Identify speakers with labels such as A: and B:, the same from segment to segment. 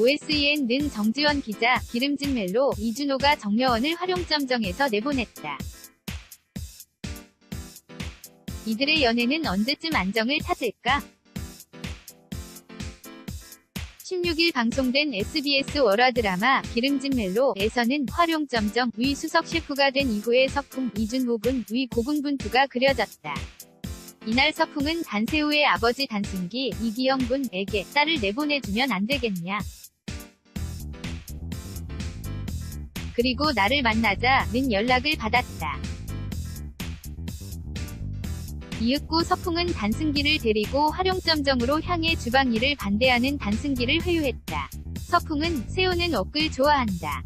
A: OSEN는 정지원 기자, 기름진 멜로, 이준호가 정려원을 활용점정에서 내보냈다. 이들의 연애는 언제쯤 안정을 찾을까? 16일 방송된 SBS 월화 드라마 기름진 멜로에서는 활용점정 위 수석 셰프가 된 이후의 서풍 이준호군 위 고군분투가 그려졌다. 이날 서풍은 단세우의 아버지 단순기 이기영 군에게 딸을 내보내주면 안 되겠냐. 그리고 나를 만나자는 연락을 받았다. 이윽고 서풍은 단승기를 데리고 활용점정으로 향해 주방 일을 반대하는 단승기를 회유했다. 서풍은 새우는 억을 좋아한다.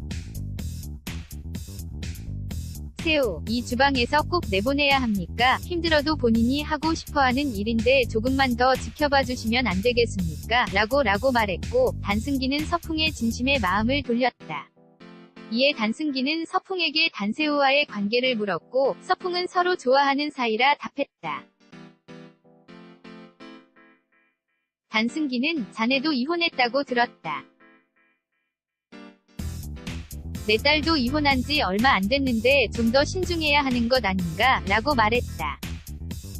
A: 새우, 이 주방에서 꼭 내보내야 합니까? 힘들어도 본인이 하고 싶어하는 일인데 조금만 더 지켜봐 주시면 안 되겠습니까? 라고 라고 말했고, 단승기는 서풍의 진심의 마음을 돌렸다. 이에 단승기는 서풍에게 단새우와의 관계를 물었고 서풍은 서로 좋아하는 사이라 답했다. 단승기는 자네도 이혼했다고 들었다. 내 딸도 이혼한 지 얼마 안 됐는데 좀 더 신중해야 하는 것 아닌가 라고 말했다.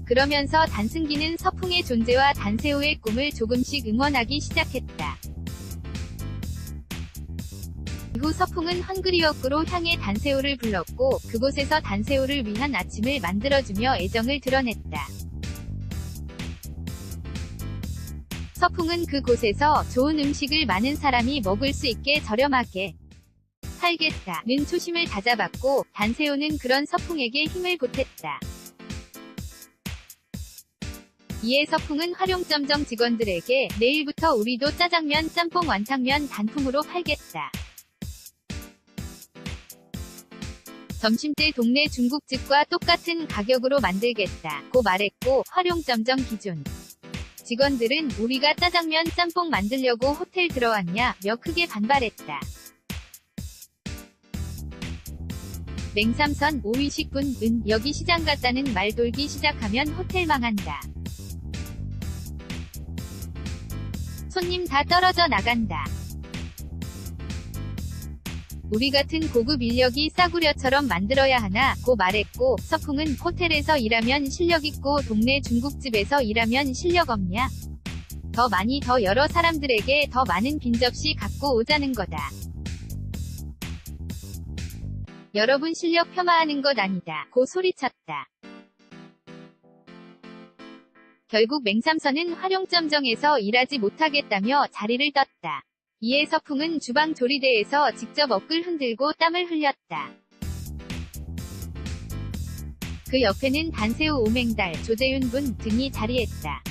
A: 그러면서 단승기는 서풍의 존재와 단새우의 꿈을 조금씩 응원하기 시작했다. 이후 서풍은 헝그리워크로 향해 단새우를 불렀고 그곳에서 단새우를 위한 아침을 만들어주며 애정을 드러냈다. 서풍은 그곳에서 좋은 음식을 많은 사람이 먹을 수 있게 저렴하게 살겠다는 초심을 다잡았고 단새우는 그런 서풍에게 힘을 보탰다. 이에 서풍은 활용점정 직원들에게 내일부터 우리도 짜장면, 짬뽕, 완탕면 단품으로 팔겠다. 점심때 동네 중국집과 똑같은 가격으로 만들겠다. 고 말했고 활용점정 기준. 직원들은 우리가 짜장면 짬뽕 만들려고 호텔 들어왔냐며 크게 반발했다. 맹삼선 5위식분 은 여기 시장 갔다는 말 돌기 시작하면 호텔 망한다. 손님 다 떨어져 나간다. 우리 같은 고급 인력이 싸구려처럼 만들어야 하나 고 말했고 서풍은 호텔에서 일하면 실력 있고 동네 중국집에서 일하면 실력 없냐? 더 많이 더 여러 사람들에게 더 많은 빈접시 갖고 오자는 거다. 여러분 실력 폄하하는 것 아니다. 고 소리쳤다. 결국 맹삼선은 활용점정에서 일하지 못하겠다며 자리를 떴다. 이에 서풍은 주방 조리대에서 직접 억을 흔들고 땀을 흘렸다. 그 옆에는 단새우 오맹달, 조재윤 분 등이 자리했다.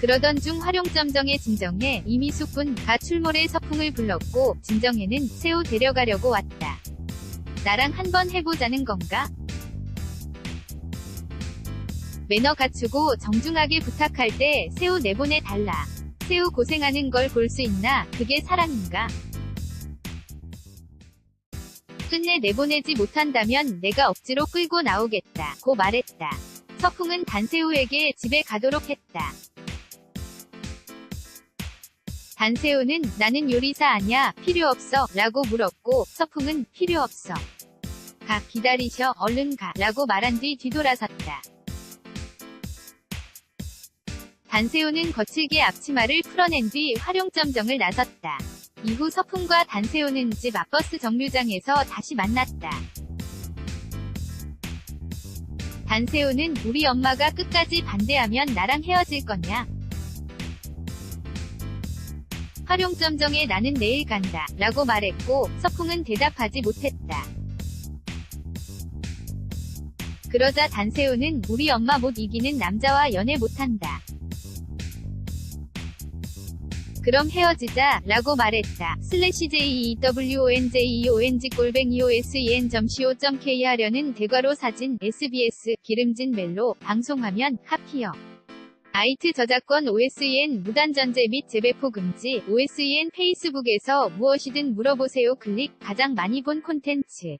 A: 그러던 중 활용점정에 진정해 이미숙 군가 출몰에 서풍을 불렀고 진정해는 새우 데려가려고 왔다. 나랑 한번 해보자는 건가? 매너 갖추고 정중하게 부탁할 때 새우 내보내 달라. 새우 고생하는 걸 볼 수 있나? 그게 사랑인가? 끝내 내보내지 못한다면 내가 억지로 끌고 나오겠다. 고 말했다. 서풍은 단새우에게 집에 가도록 했다. 단새우는 나는 요리사 아냐 필요 없어 라고 물었고 서풍은 필요 없어. 가 기다리셔 얼른 가 라고 말한 뒤 뒤돌아섰다. 단새우는 거칠게 앞치마를 풀어낸 뒤 활용점정을 나섰다. 이후 서풍과 단새우는 집 앞버스 정류장에서 다시 만났다. 단새우는 우리 엄마가 끝까지 반대하면 나랑 헤어질 거냐? 활용점정에 나는 내일 간다. 라고 말했고 서풍은 대답하지 못했다. 그러자 단새우는 우리 엄마 못 이기는 남자와 연애 못한다. 그럼 헤어지자 라고 말했다. 슬래시 JEWONJEONG 골뱅이 OSEN.co.k 하려는 대괄호 사진 SBS 기름진 멜로 방송화면 하피어. 아이트 저작권 OSEN 무단전제 및 재배포 금지. OSEN 페이스북에서 무엇이든 물어보세요. 클릭. 가장 많이 본 콘텐츠